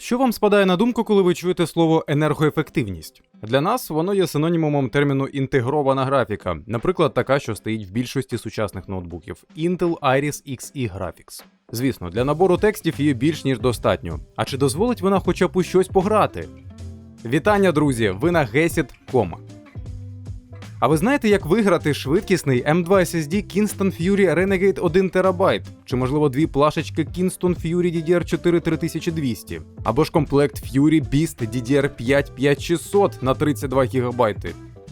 Що вам спадає на думку, коли ви чуєте слово енергоефективність? Для нас воно є синонімом терміну інтегрована графіка, наприклад, така, що стоїть в більшості сучасних ноутбуків Intel Iris Xe Graphics. Звісно, для набору текстів її більш ніж достатньо. А чи дозволить вона хоча б у щось пограти? Вітання, друзі! Ви на Gesit.com. А ви знаєте, як виграти швидкісний M2 SSD Kingston Fury Renegade 1 ТБ? Чи можливо дві плашечки Kingston Fury DDR4 3200? Або ж комплект Fury Beast DDR5 5600 на 32 ГБ?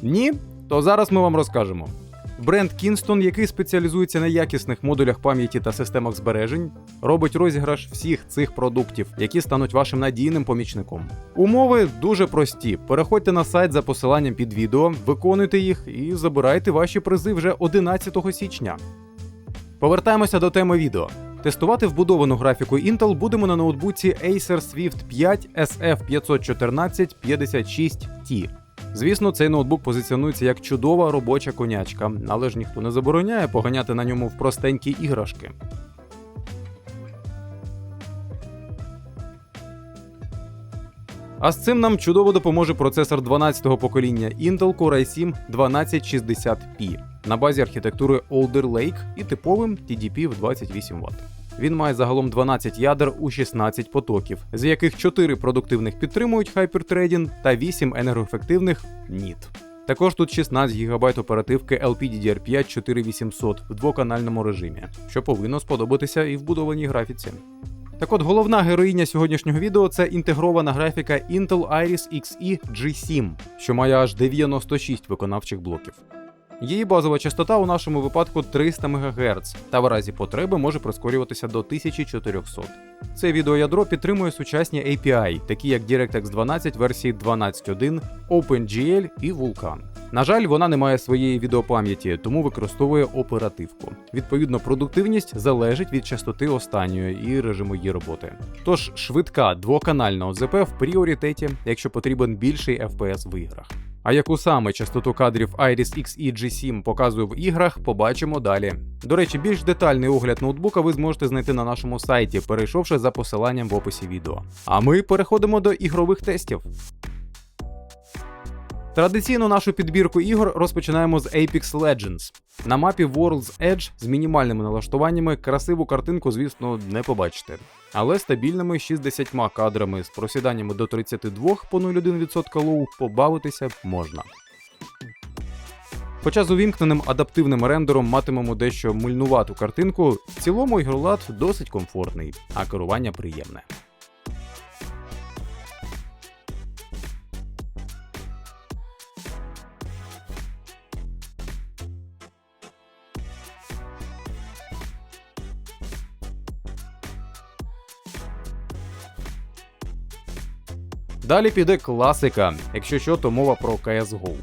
Ні? То зараз ми вам розкажемо. Бренд Kingston, який спеціалізується на якісних модулях пам'яті та системах збережень, робить розіграш всіх цих продуктів, які стануть вашим надійним помічником. Умови дуже прості. Переходьте на сайт за посиланням під відео, виконуйте їх і забирайте ваші призи вже 11 січня. Повертаємося до теми відео. Тестувати вбудовану графіку Intel будемо на ноутбуці Acer Swift 5 SF514 56T. Звісно, цей ноутбук позиціонується як чудова робоча конячка, але ж ніхто не забороняє поганяти на ньому в простенькі іграшки. А з цим нам чудово допоможе процесор 12-го покоління Intel Core i7 1260p на базі архітектури Alder Lake і типовим TDP в 28 Вт. Він має загалом 12 ядер у 16 потоків, з яких 4 продуктивних підтримують Hyperthreading та 8 енергоефективних NIT. Також тут 16 ГБ оперативки LPDDR5 4800 в двоканальному режимі, що повинно сподобатися і вбудованій графіці. Так от головна героїня сьогоднішнього відео це інтегрована графіка Intel Iris Xe G7, що має аж 96 виконавчих блоків. Її базова частота у нашому випадку 300 МГц, та в разі потреби може прискорюватися до 1400. Це відеоядро підтримує сучасні API, такі як DirectX 12 версії 12.1, OpenGL і Vulkan. На жаль, вона не має своєї відеопам'яті, тому використовує оперативку. Відповідно, продуктивність залежить від частоти останньої і режиму її роботи. Тож швидка двоканальна ОЗП в пріоритеті, якщо потрібен більший FPS в іграх. А яку саме частоту кадрів Iris Xe G7 показує в іграх, побачимо далі. До речі, більш детальний огляд ноутбука ви зможете знайти на нашому сайті, перейшовши за посиланням в описі відео. А ми переходимо до ігрових тестів. Традиційно нашу підбірку ігор розпочинаємо з Apex Legends. На мапі World's Edge з мінімальними налаштуваннями красиву картинку, звісно, не побачите. Але стабільними 60 кадрами з просіданнями до 32 по 0,1% лоу побавитися можна. Хоча з увімкненим адаптивним рендером матимемо дещо мульнувату картинку, в цілому ігролад досить комфортний, а керування приємне. Далі піде класика, якщо що, то мова про CSGO.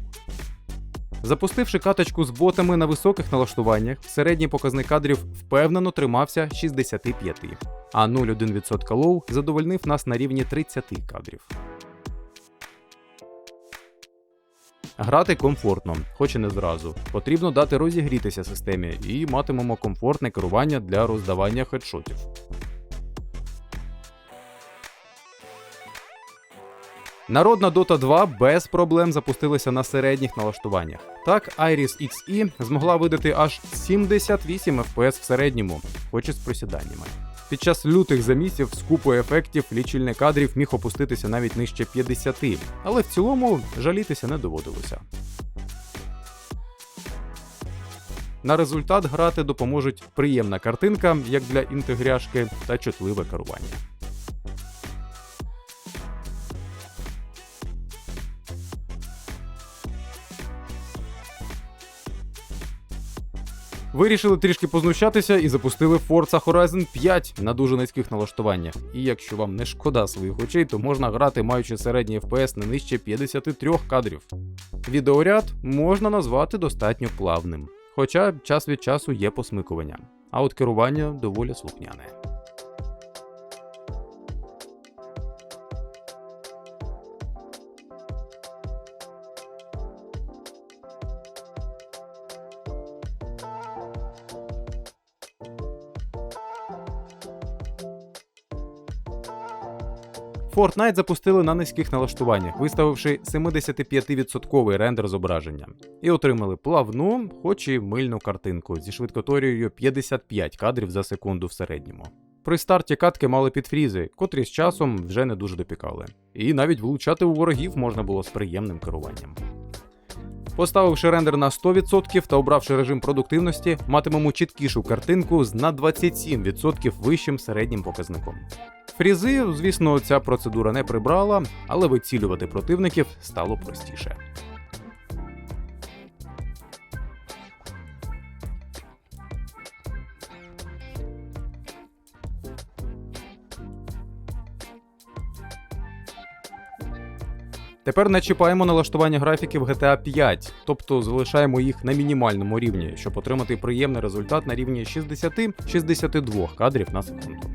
Запустивши каточку з ботами на високих налаштуваннях, середній показник кадрів впевнено тримався 65, а 0,1% лоу задовольнив нас на рівні 30 кадрів. Грати комфортно, хоч і не зразу. Потрібно дати розігрітися системі і матимемо комфортне керування для роздавання хедшотів. Народна Dota 2 без проблем запустилася на середніх налаштуваннях. Так, Iris Xe змогла видати аж 78 FPS в середньому, хоч і з просіданнями. Під час лютих замісів з купою ефектів лічильник кадрів міг опуститися навіть нижче 50, але в цілому жалітися не доводилося. На результат грати допоможуть приємна картинка, як для інтегряшки, та чутливе керування. Вирішили трішки познущатися і запустили Forza Horizon 5 на дуже низьких налаштуваннях. І якщо вам не шкода своїх очей, то можна грати, маючи середній FPS не нижче 53 кадрів. Відеоряд можна назвати достатньо плавним, хоча час від часу є посмикування, а от керування доволі слухняне. Fortnite запустили на низьких налаштуваннях, виставивши 75% рендер зображення, і отримали плавну, хоч і мильну картинку зі швидкоторією 55 кадрів за секунду в середньому. При старті катки мали підфрізи, котрі з часом вже не дуже допікали. І навіть влучати у ворогів можна було з приємним керуванням. Поставивши рендер на 100% та обравши режим продуктивності, матимемо чіткішу картинку з на 27% вищим середнім показником. Фрізи, звісно, ця процедура не прибрала, але вицілювати противників стало простіше. Тепер не чіпаємо налаштування графіків GTA 5, тобто залишаємо їх на мінімальному рівні, щоб отримати приємний результат на рівні 60-62 кадрів на секунду.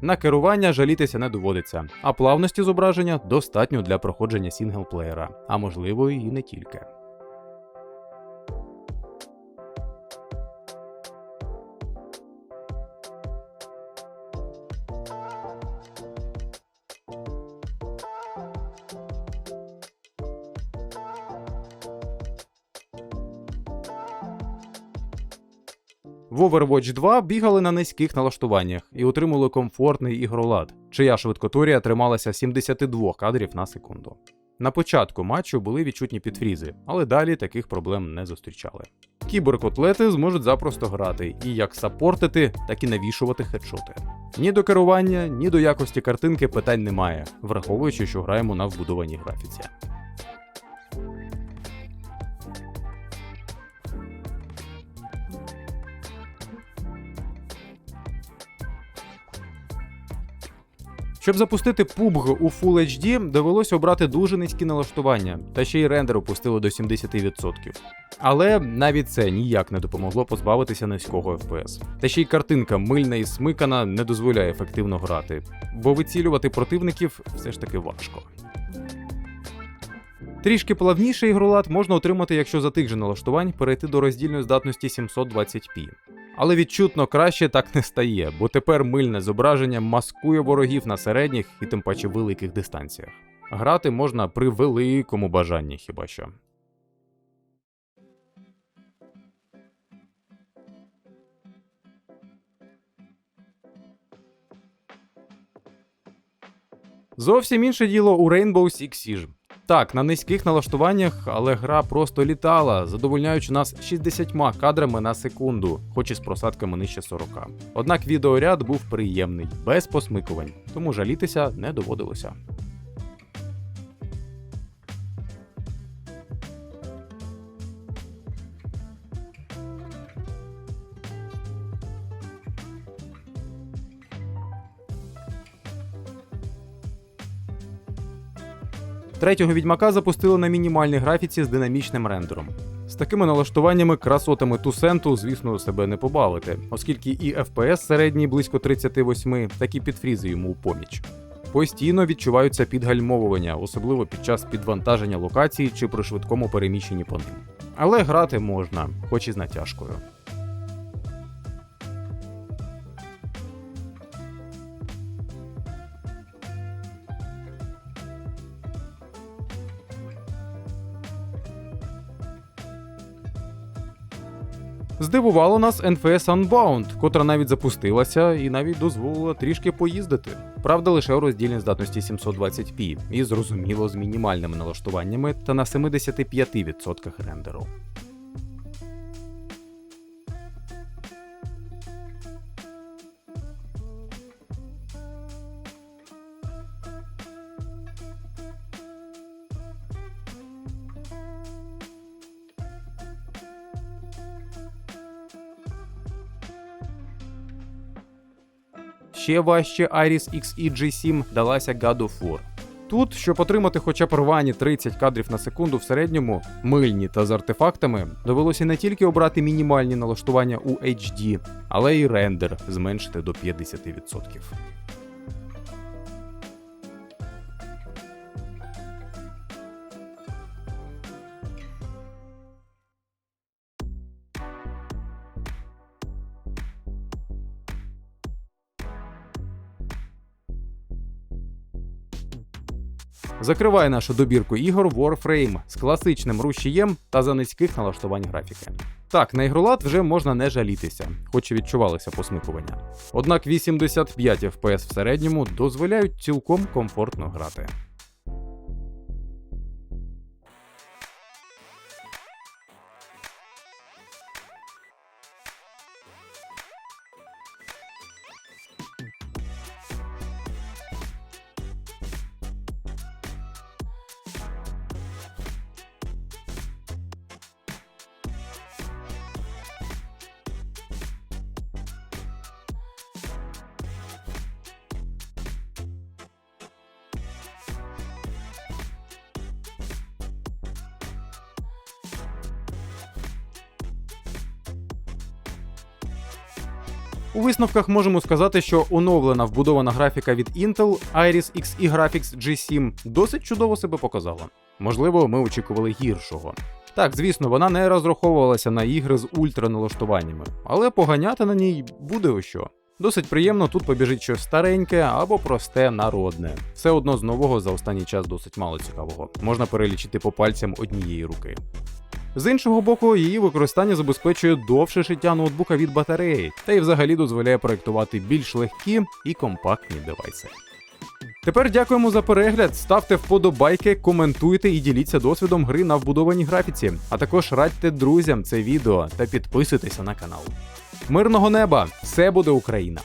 На керування жалітися не доводиться, а плавності зображення достатньо для проходження сінглплеєра, а можливо і не тільки. В Overwatch 2 бігали на низьких налаштуваннях і отримали комфортний ігролад, чия швидкоторія трималася 72 кадрів на секунду. На початку матчу були відчутні підфрізи, але далі таких проблем не зустрічали. Кіберкотлети зможуть запросто грати і як саппортити, так і навішувати хедшоти. Ні до керування, ні до якості картинки питань немає, враховуючи, що граємо на вбудованій графіці. Щоб запустити PUBG у Full HD, довелося обрати дуже низькі налаштування, та ще й рендер опустили до 70%. Але навіть це ніяк не допомогло позбавитися низького FPS. Та ще й картинка мильна і смикана не дозволяє ефективно грати, бо вицілювати противників все ж таки важко. Трішки плавніший ігролад можна отримати, якщо за тих же налаштувань перейти до роздільної здатності 720p. Але відчутно краще так не стає, бо тепер мильне зображення маскує ворогів на середніх і тим паче великих дистанціях. Грати можна при великому бажанні хіба що. Зовсім інше діло у Rainbow Six Siege. Так, на низьких налаштуваннях, але гра просто літала, задовольняючи нас 60 кадрами на секунду, хоч і з просадками нижче 40. Однак відеоряд був приємний, без посмикувань, тому жалітися не доводилося. Третього відьмака запустили на мінімальній графіці з динамічним рендером. З такими налаштуваннями красотами Тусенту, звісно, себе не побавити, оскільки і FPS середній близько 38, так і підфрізи йому у поміч. Постійно відчуваються підгальмовування, особливо під час підвантаження локацій чи при швидкому переміщенні по ним. Але грати можна, хоч і з натяжкою. Здивувало нас NFS Unbound, котра навіть запустилася і навіть дозволила трішки поїздити. Правда, лише у роздільній здатності 720p і зрозуміло з мінімальними налаштуваннями та на 75% рендеру. Ще важче Iris Xe G7 далася God of War. Тут, щоб отримати хоча б рвані 30 кадрів на секунду в середньому, мильні та з артефактами, довелося не тільки обрати мінімальні налаштування у HD, але й рендер зменшити до 50%. Закриває нашу добірку ігор Warframe з класичним рушієм та за низьких налаштувань графіки. Так, на ігролад вже можна не жалітися, хоч і відчувалися посмикування. Однак 85 FPS в середньому дозволяють цілком комфортно грати. У висновках можемо сказати, що оновлена вбудована графіка від Intel Iris Xe Graphics G7 досить чудово себе показала. Можливо, ми очікували гіршого. Так, звісно, вона не розраховувалася на ігри з ультраналаштуваннями, але поганяти на ній буде у що. Досить приємно тут побіжить щось стареньке або просте народне. Все одно з нового за останній час досить мало цікавого. Можна перелічити по пальцям однієї руки. З іншого боку, її використання забезпечує довше життя ноутбука від батареї, та й взагалі дозволяє проєктувати більш легкі і компактні девайси. Тепер дякуємо за перегляд. Ставте вподобайки, коментуйте і діліться досвідом гри на вбудованій графіці, а також радьте друзям це відео та підписуйтеся на канал. Мирного неба! Все буде Україна!